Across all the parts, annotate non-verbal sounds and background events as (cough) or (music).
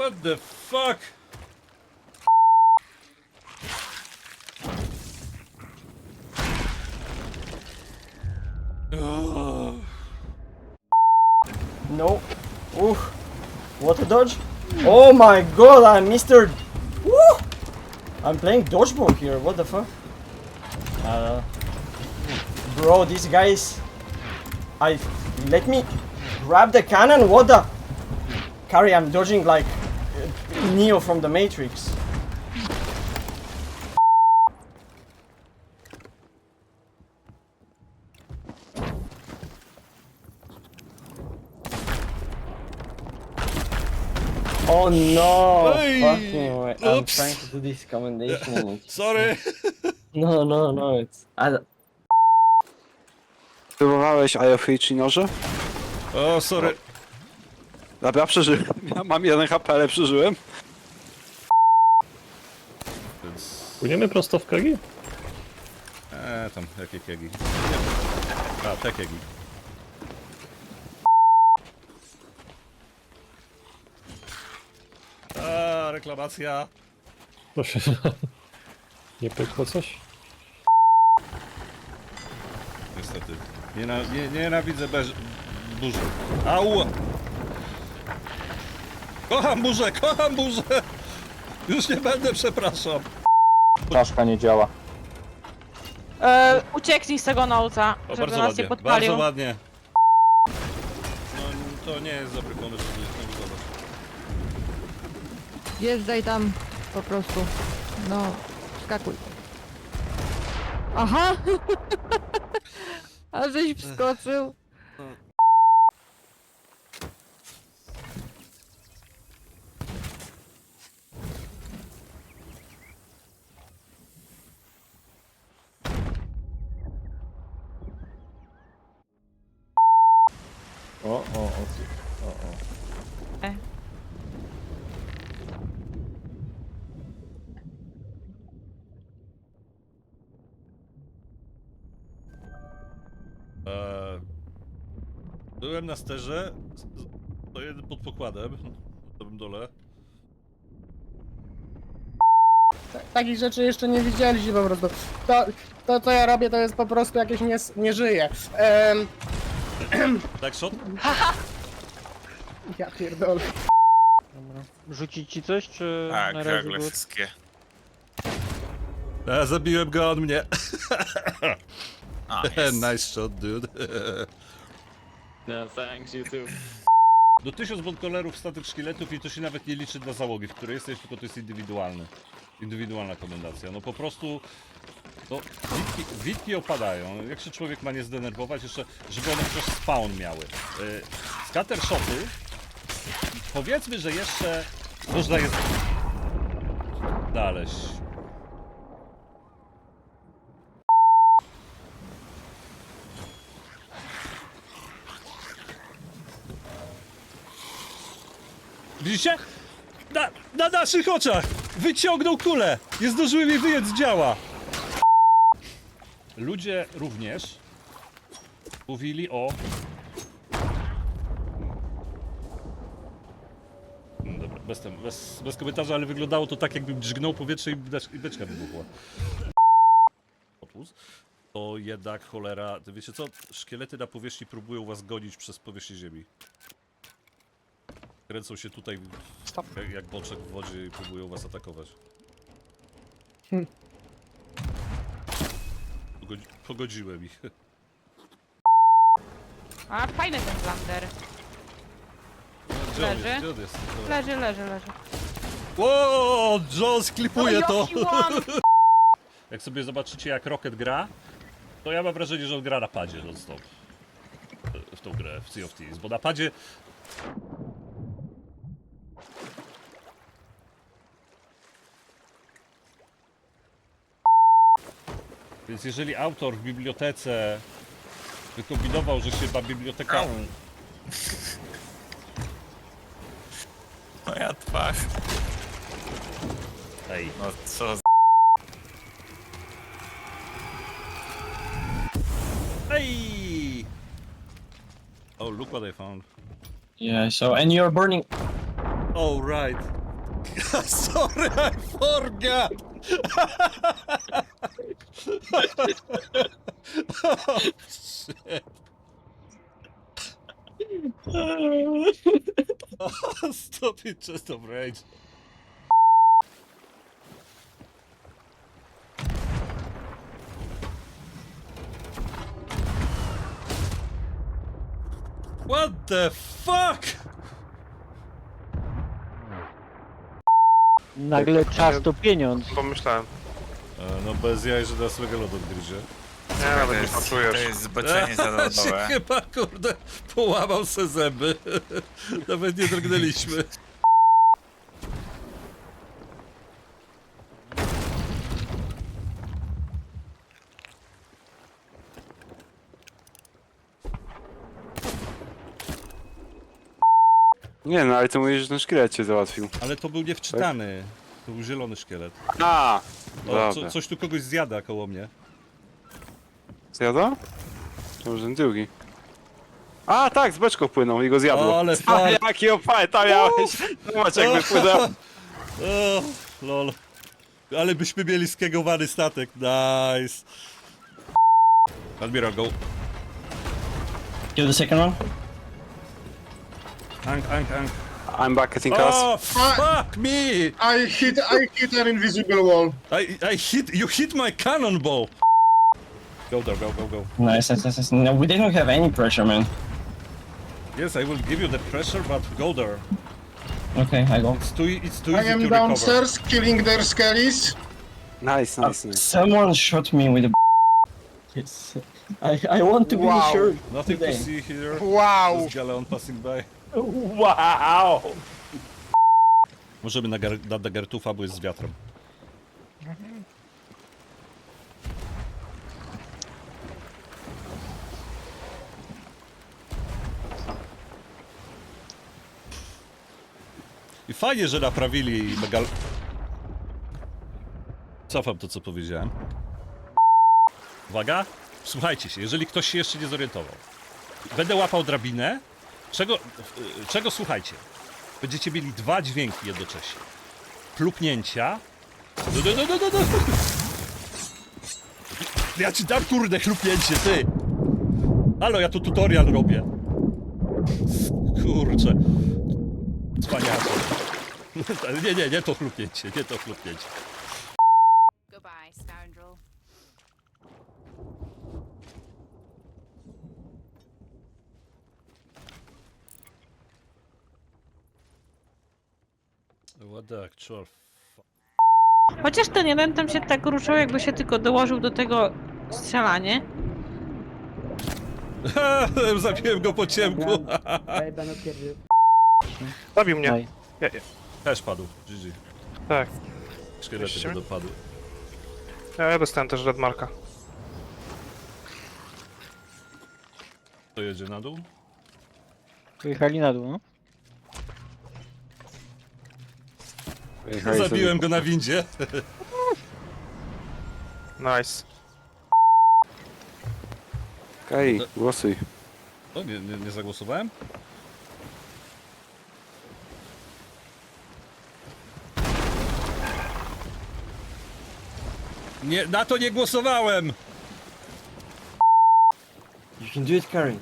What the fuck? No. Ooh. What a dodge. Oh my god, I'm Mr. I'm playing dodgeball here, what the fuck? Uh, bro, these guys... I... Let me grab the cannon, what the... Carry, I'm dodging like Neo from the Matrix. Oh no! Hey! Fucking way. I'm Oops. trying to do this commendation. (laughs) Sorry. (laughs) No, no, no, it's... I, don't... Próbowałeś IFA czy noże? O, sorry. Dobra, przeżyłem. Ja mam jeden HP, ale przeżyłem. Więc... Płyniemy prosto w Kagi? Eee, tam, jakie kiegi. A, te kiegi. A, reklamacja. Proszę. Nie pykło coś? Niestety. Niena, nie, nienawidzę beż... burzy. Au! Kocham burzę, kocham burzę! Już nie będę, przepraszam. Czaszka nie działa. E, ucieknij z tego nauca, O, żeby bardzo nas ładnie, nie podpalił. bardzo ładnie. No, to nie jest dobry pomysł, żeby znowu zobacz. Wjeżdżaj tam po prostu. No, skakuj. Aha! (laughs) A żeś wskoczył. O, o, o, o, o. E. Eee, byłem na sterze, stoję pod pokładem, na samym dole. takich rzeczy jeszcze nie widzieliście po prostu. To, to co ja robię to jest po prostu jakieś nie, nie żyje. Em, Tak, shot? ja pierdolę. Rzucić ci coś, czy Tak, na razie wszystkie. A, zabiłem go, on mnie. (laughs) A, (laughs) jest. nice shot, dude. No, thanks, you too. Do 1000 wątkolerów statek szkieletów i to się nawet nie liczy dla załogi, w której jesteś, tylko to jest indywidualny. Indywidualna komendacja. No po prostu... No, witki, witki opadają. Jak się człowiek ma nie zdenerwować, jeszcze, żeby one chociaż spawn miały. Yy, scattershoty, powiedzmy, że jeszcze można je znaleźć. Widzicie? Na, na naszych oczach! Wyciągnął kulę! Nie zdążyłem jej wyjąć działa! Ludzie również mówili o... No Dobra, bez, tem, bez, bez komentarza, ale wyglądało to tak, jakbym dźgnął powietrze i, beczka- wybuchła. To jednak cholera... Wiecie co? Szkielety na powierzchni próbują was gonić przez powierzchnię ziemi. Kręcą się tutaj jak, jak boczek w wodzie i próbują was atakować. Pogodzi pogodziłem ich. (laughs) A, fajny ten blander. Leży? jest? Gdzie on jest? Dobra. Leży, leży, leży. Ło, John sklipuje to! jaki łam! (laughs) Jak sobie zobaczycie jak Rocket gra, to ja mam wrażenie, że on gra na padzie non stop. W tą grę, w Sea of Thieves, bo na padzie... Więc jeżeli autor w bibliotece wykombinował, że się ma biblioteka... Moja twarz. Ej, No co z... Hey! Oh, look what I found. Yeah, so, and you're burning... Oh, right. (laughs) Sorry, I forgot. oh, (laughs) (laughs) stop it, just of rage. What the fuck? Nagle czas to pieniądz. Pomyślałem. E, no bez jaj, że nas Megalod odgryzie. Nie, nawet To nie jest, poczujesz. to jest zboczenie (laughs) się zawodowe. chyba, kurde, połamał se zęby. (laughs) Nawet nie drgnęliśmy. (laughs) Nie no, ale ty mówisz, że ten szkielet cię załatwił. Ale to był niewczytany. To był zielony szkielet. A! O, Dobra. co, coś tu kogoś zjada koło mnie. Zjada? To może ten drugi. A tak, z beczką płynął i go zjadło. O, ale (laughs) A fajnie. jaki opalta miałeś! Zobacz jak wypłynął. (laughs) O, lol. Ale byśmy mieli skegowany statek. Nice. Admiral, go. Kill the second one. I'm back, I think us. Oh, fuck ah, me! I hit, I hit an invisible wall. I, I hit, you hit my cannonball! Go there, go, go, go. Nice, nice, nice, nice. No, we didn't have any pressure, man. Yes, I will give you the pressure, but go there. Okay, I go. It's too, it's too I easy am to recover. downstairs killing their skellies. Nice, uh, nice, nice. Someone shot me with a. Yes. I, I want to Wow. be sure. Nothing to today. see here. Wow. Just Galeon passing by. Wow! Możemy na, gar, na Dagertufa, bo jest z wiatrem. I fajnie, że naprawili megal... Cofam to, co powiedziałem. Uwaga! Słuchajcie się, jeżeli ktoś się jeszcze nie zorientował. Będę łapał drabinę. Czego, czego słuchajcie? Będziecie mieli dwa dźwięki jednocześnie. Plupnięcia. Du, du, du, du, du, du. Ja ci dam kurde chlupnięcie, ty! Halo, ja tu tutorial robię. Kurczę. Cwaniacze. (laughs) Nie, nie, nie to chlupnięcie, nie to chlupnięcie. What the actual Chociaż ten jeden tam się tak ruszał, jakby się tylko dołożył do tego strzelanie. (laughs) Zabiłem go po ciemku. (laughs) Zabił mnie. Daj. Też padł. GG. Tak. Szkielety Jeszcze? go dopadły. Ja dostałem też Redmarka. To jedzie na dół? Wyjechali na dół, no? Zabiłem go na windzie. Nice. Okej, głosuj. O, nie, nie, nie zagłosowałem? Nie, na to nie głosowałem! You can do it, Karen.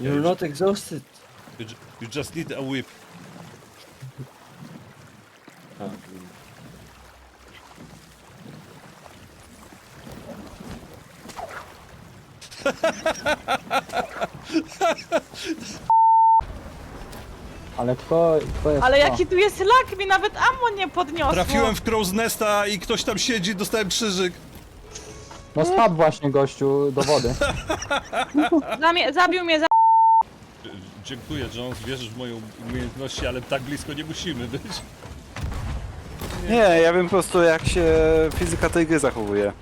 You're not exhausted. You, ju- you just need a whip. Ale kto, kto jest Ale kto? jaki tu jest lak, mi nawet ammo nie podniosło. Trafiłem w Crow's Nesta i ktoś tam siedzi, dostałem krzyżyk. No spadł właśnie gościu do wody. (laughs) Zamie- zabił mnie za... Dziękuję, Jones, wierzysz w moją umiejętności, ale tak blisko nie musimy być. Nie, ja wiem po prostu jak się fizyka tej gry zachowuje.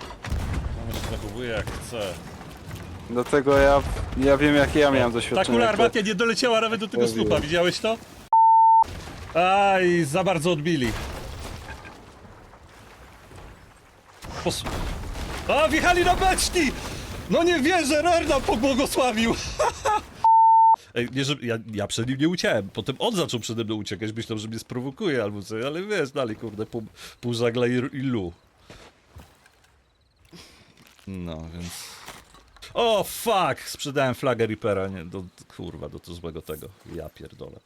Ona się zachowuje jak chce. Dlatego ja, ja wiem jakie ja miałem Ta doświadczenie. kula armatia nie doleciała nawet do tego słupa, widziałeś to? Aj, za bardzo odbili. Pos... A, wjechali na beczki! No nie wierzę, Rerna pobłogosławił! (laughs) Ej, nie, że ja, ja przed nim nie uciekłem, potem on zaczął przede mną uciekać, myślał, że mnie sprowokuje albo co? ale wiesz, dalej kurde, pół, pół żagla i, i lu. No, więc... O, fuck! Sprzedałem flagę Reapera, nie, do, kurwa, do, do złego tego. Ja pierdolę.